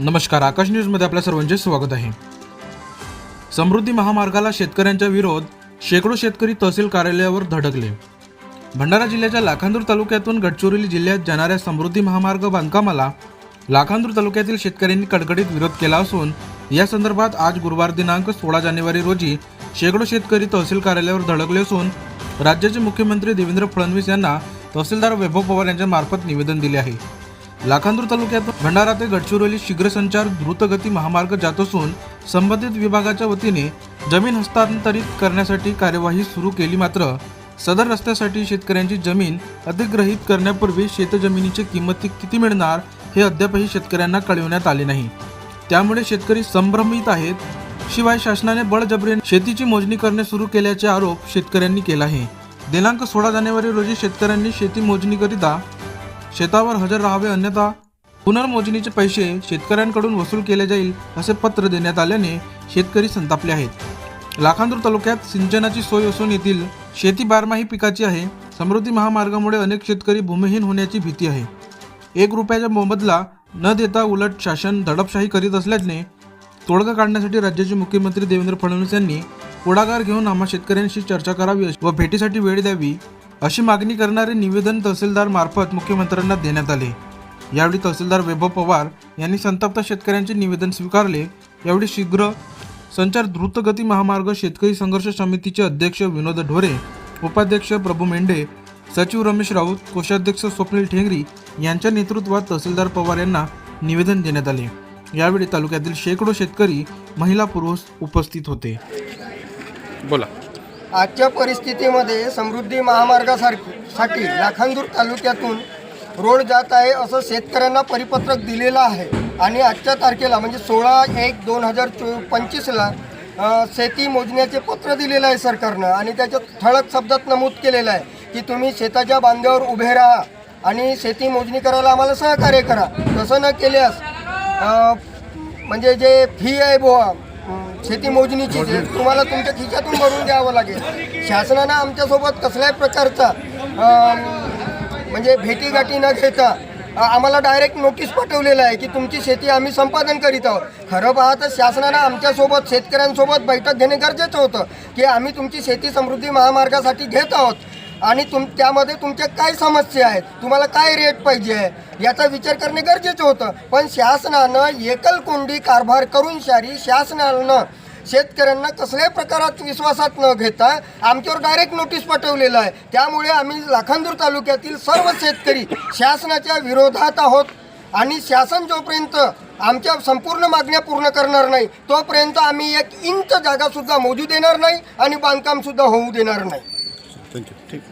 नमस्कार आकाश न्यूजमध्ये आपल्या सर्वांचे स्वागत आहे. समृद्धी महामार्गाला शेतकऱ्यांच्या विरोध शेकडो शेतकरी तहसील कार्यालयावर धडकले. भंडारा जिल्ह्याच्या लाखांदूर तालुक्यातून गडचिरोली जिल्ह्यात जाणाऱ्या समृद्धी महामार्ग बांधकामाला लाखांदूर तालुक्यातील शेतकऱ्यांनी कडकडीत विरोध केला असून या संदर्भात आज गुरुवार दिनांक सोळा जानेवारी रोजी शेकडो शेतकरी तहसील कार्यालयावर धडकले असून राज्याचे मुख्यमंत्री देवेंद्र फडणवीस यांना तहसीलदार वैभव पवार यांच्या मार्फत निवेदन दिले आहे. लाखांदूर तालुक्यात भंडारा ते गडचिरोली शीघ्रसंचार द्रुतगती महामार्ग जात असून संबंधित विभागाच्या वतीने जमीन हस्तांतरित करण्यासाठी कार्यवाही सुरू केली मात्र सदर रस्त्यासाठी शेतकऱ्यांची जमीन अधिग्रहित करण्यापूर्वी शेतजमिनीची किंमत किती मिळणार हे अद्यापही शेतकऱ्यांना कळविण्यात आले नाही. त्यामुळे शेतकरी संभ्रमित आहेत. शिवाय शासनाने बळजबरीने शेतीची मोजणी करणे सुरू केल्याचे आरोप शेतकऱ्यांनी केला आहे. दिनांक सोळा जानेवारी रोजी शेतकऱ्यांनी शेती मोजणीकरिता शेतावर हजर राहावे अन्यथा पुनर्मोजणीचे पैसे शेतकऱ्यांकडून वसूल केले जाईल असे पत्र देण्यात आल्याने शेतकरी संतापले आहेत. लाखांदूर तालुक्यात सिंचनाची सोय असून येथील शेती बारमाही पिकाची आहे. समृद्धी महामार्गामुळे अनेक शेतकरी भूमिहीन होण्याची भीती आहे. एक रुपयाचा मोबदला न देता उलट शासन दडपशाही करीत असल्याने तोडगा काढण्यासाठी राज्याचे मुख्यमंत्री देवेंद्र फडणवीस यांनी पुढाकार घेऊन आम्हा शेतकऱ्यांशी चर्चा करावी व भेटीसाठी वेळ द्यावी अशी मागणी करणारे निवेदन तहसीलदार मार्फत मुख्यमंत्र्यांना देण्यात आले. यावेळी तहसीलदार वैभव पवार यांनी संतप्त शेतकऱ्यांचे निवेदन स्वीकारले. यावेळी शीघ्र संचार द्रुतगती महामार्ग शेतकरी संघर्ष समितीचे अध्यक्ष विनोद ढोरे उपाध्यक्ष प्रभू मेंढे सचिव रमेश राऊत कोषाध्यक्ष स्वप्नील ठेंगरी यांच्या नेतृत्वात तहसीलदार पवार यांना निवेदन देण्यात आले. यावेळी तालुक्यातील शेकडो शेतकरी महिला पुरुष उपस्थित होते. बोला. आजच्या परिस्थितीमध्ये समृद्धी महामार्गासारखी साठी लाखांदूर तालुक्यातून रोड जात आहे असं शेतकऱ्यांना परिपत्रक दिलेलं आहे. आणि आजच्या तारखेला म्हणजे सोळा एक दोन हजार चो पंचवीसला शेती मोजण्याचे पत्र दिलेलं आहे सरकारनं आणि त्याच्यात ठळक शब्दात नमूद केलेलं आहे की तुम्ही शेताच्या बांध्यावर उभे राहा आणि शेती मोजणी करायला आम्हाला सहकार्य करा. तसं न केल्यास म्हणजे जे फी आहे बुवा शेती मोजणीची जे तुम्हाला तुमच्या खिशातून भरून द्यावं लागेल. शासनानं आमच्यासोबत कसल्याही प्रकारचा म्हणजे भेटीगाठी न घेता आम्हाला डायरेक्ट नोटीस पाठवलेलं आहे की तुमची शेती आम्ही संपादन करीत आहोत. खरं पाहता शासनानं आमच्यासोबत शेतकऱ्यांसोबत बैठक घेणे गरजेचं होतं की आम्ही तुमची शेती समृद्धी महामार्गासाठी घेत आहोत. आणि तुम त्यामध्ये तुमच्या काय समस्या आहेत? तुम्हाला काय रेट पाहिजे आहे? याचा विचार करणे गरजेचं होतं. पण शासनानं एकलकोंडी कारभार करून शारी शासनानं शेतकऱ्यांना कसल्याही प्रकारात विश्वासात न घेता आमच्यावर डायरेक्ट नोटीस पाठवलेलं आहे. त्यामुळे आम्ही लाखांदूर तालुक्यातील सर्व शेतकरी शासनाच्या विरोधात आहोत. आणि शासन जोपर्यंत आमच्या संपूर्ण मागण्या पूर्ण करणार नाही तोपर्यंत आम्ही एक इंच जागासुद्धा मोजू देणार नाही आणि बांधकामसुद्धा होऊ देणार नाही. थँक्यू ठीक.